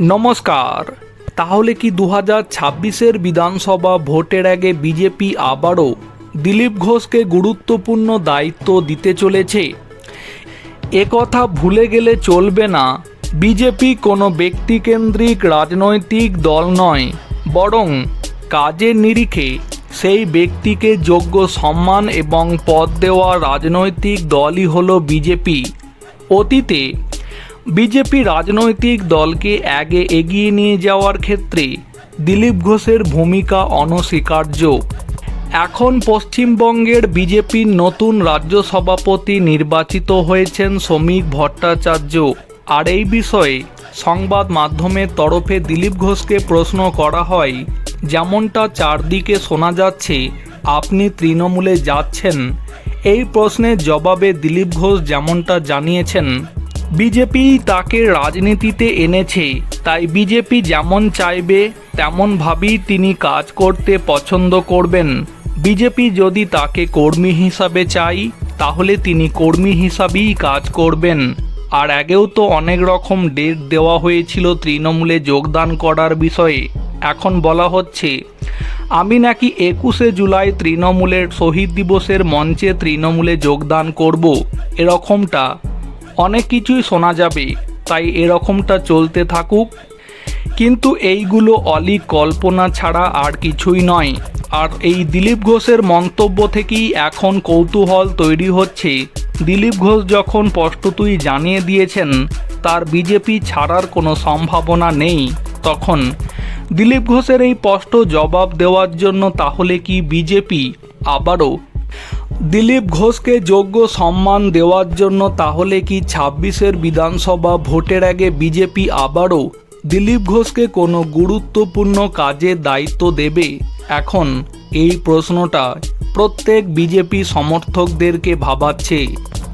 নমস্কার। তাহলে কি দু হাজার ছাব্বিশের বিধানসভা ভোটের আগে বিজেপি আবারও দিলীপ ঘোষকে গুরুত্বপূর্ণ দায়িত্ব দিতে চলেছে? একথা ভুলে গেলে চলবে না। বিজেপি কোনো ব্যক্তিকেন্দ্রিক রাজনৈতিক দল নয়, বরং কাজের নিরিখে সেই ব্যক্তিকে যোগ্য সম্মান এবং পদ দেওয়া রাজনৈতিক দলই হলো বিজেপি। অতীতে বিজেপি রাজনৈতিক দলকে আগে এগিয়ে নিয়ে যাওয়ার ক্ষেত্রে দিলীপ ঘোষের ভূমিকা অনস্বীকার্য। এখন পশ্চিমবঙ্গের বিজেপির নতুন রাজ্য সভাপতি নির্বাচিত হয়েছেন শ্রমিক ভট্টাচার্য। আর এই বিষয়ে সংবাদ মাধ্যমের তরফে দিলীপ ঘোষকে প্রশ্ন করা হয়, যেমনটা চারদিকে শোনা যাচ্ছে, আপনি তৃণমূলে যাচ্ছেন? এই প্রশ্নের জবাবে দিলীপ ঘোষ যেমনটা জানিয়েছেন বিজেপি তাকে রাজনীতিতে এনেছে, তাই বিজেপি যেমন চাইবে তেমনভাবেই তিনি কাজ করতে পছন্দ করবেন। বিজেপি যদি তাকে কর্মী হিসাবে চাই, তাহলে তিনি কর্মী হিসাবেই কাজ করবেন। আর আগেও তো অনেক রকম ডেট দেওয়া হয়েছিল তৃণমূলে যোগদান করার বিষয়ে। এখন বলা হচ্ছে, আমি নাকি একুশে জুলাই তৃণমূলের শহীদ দিবসের মঞ্চে তৃণমূলে যোগদান করব, এরকমটা অনেক কিছুই শোনা যাবে, তাই এরকমটা চলতে থাকুক। কিন্তু এইগুলো অলি কল্পনা ছাড়া আর কিছুই নয়। আর এই দিলীপ ঘোষের মন্তব্য থেকেই এখন কৌতূহল তৈরি হচ্ছে। দিলীপ ঘোষ যখন স্পষ্টতই জানিয়ে দিয়েছেন, তার বিজেপি ছাড়ার কোনো সম্ভাবনা নেই, তখন। দিলীপ ঘোষের এই স্পষ্ট জবাব দেওয়ার জন্য তাহলে কি বিজেপি আবারও দিলীপ ঘোষকে যোগ্য সম্মান দেওয়ার জন্য তাহলে কি ছাব্বিশের বিধানসভা ভোটের আগে বিজেপি আবারও দিলীপ ঘোষকে কোনো গুরুত্বপূর্ণ কাজে দায়িত্ব দেবে? এখন এই প্রশ্নটা প্রত্যেক বিজেপি সমর্থকদেরকে ভাবাচ্ছে।